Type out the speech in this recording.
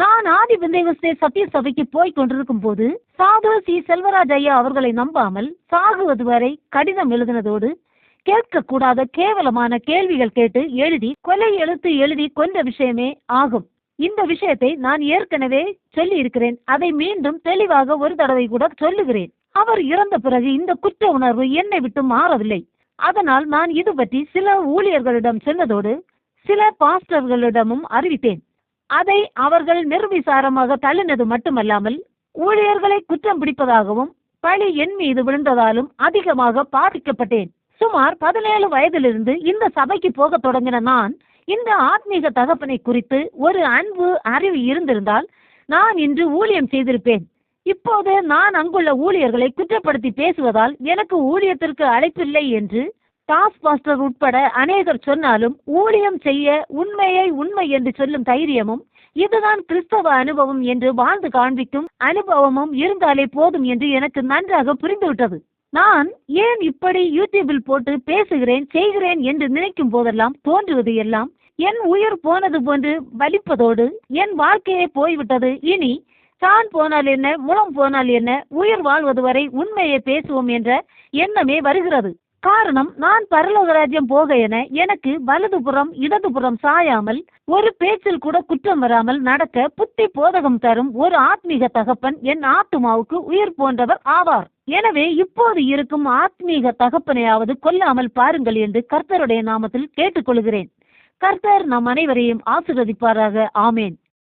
நான் ஆதி விந்தேகஸ்தே சத்திய சபைக்கு போய் கொண்டிருக்கும் போது சாது சி. செல்வராஜ் ஐயா அவர்களை நம்பாமல் சாகுவது வரை கடிதம் எழுதினதோடு கேட்கக்கூடாத கேவலமான கேள்விகள் கேட்டு எழுதி கொலை எழுத்து எழுதி கொண்ட விஷயமே ஆகும். இந்த விஷயத்தை நான் ஏற்கனவே சொல்லி இருக்கிறேன் அதை மீண்டும் தெளிவாக ஒரு தடவை கூட சொல்லுகிறேன். அவர் இறந்த பிறகு இந்த குற்ற உணர்வு என்னை விட்டு மாறவில்லை. அதனால் நான் இது பற்றி சில ஊழியர்களிடம் சொன்னதோடு சில பாஸ்டர்களிடமும் அறிவித்தேன். அதை அவர்கள் நிர்விசாரமாக தள்ளினது மட்டுமல்லாமல் ஊழியர்களை குற்றம் பிடிப்பதாகவும் பழி என் மீது விழுந்ததாலும் அதிகமாக பாதிக்கப்பட்டேன். சுமார் பதினேழு வயதிலிருந்து இந்த சபைக்கு போக தொடங்கின நான் இந்த ஆத்மீக தகப்பனை குறித்து ஒரு அன்பு அறிவு இருந்திருந்தால் நான் இன்று ஊழியம் செய்திருப்பேன். இப்போது நான் அங்குள்ள ஊழியர்களை குற்றப்படுத்தி பேசுவதால் எனக்கு ஊழியத்திற்கு அழைப்பில்லை என்று டாஸ் மாஸ்டர் உட்பட அநேகர் சொன்னாலும் ஊழியம் செய்ய உண்மையை உண்மை என்று சொல்லும் தைரியமும் இதுதான் கிறிஸ்தவ அனுபவம் என்று வாழ்ந்து காண்பிக்கும் அனுபவமும் இருந்தாலே போதும் என்று எனக்கு நன்றாக புரிந்துவிட்டது. நான் ஏன் இப்படி யூடியூபில் போட்டு பேசுகிறேன் செய்கிறேன் என்று நினைக்கும் போதெல்லாம் தோன்றுவது எல்லாம் என் உயிர் போனது போன்று வலிப்பதோடு என் வாழ்க்கையே போய்விட்டது. இனி தான் போனால் என்ன முளம் போனால் என்ன உயிர் வாழ்வது வரை உண்மையை பேசுவோம் என்ற எண்ணமே வருகிறது. காரணம் நான் பரலோக ராஜ்யம் போக என எனக்கு வலதுபுறம் இடதுபுறம் சாயாமல் ஒரு பேச்சில் கூட குற்றம் வராமல் நடக்க புத்தி போதகம் தரும் ஒரு ஆத்மீக தகப்பன் என் ஆத்துமாவுக்கு உயிர் போன்றவர் ஆவார். எனவே இப்போது இருக்கும் ஆத்மீக தகப்பனையாவது கொல்லாமல் பாருங்கள் என்று கர்த்தருடைய நாமத்தில் கேட்டுக்கொள்கிறேன். கர்த்தர் நம் அனைவரையும் ஆசிர்வதிப்பாராக. ஆமேன்.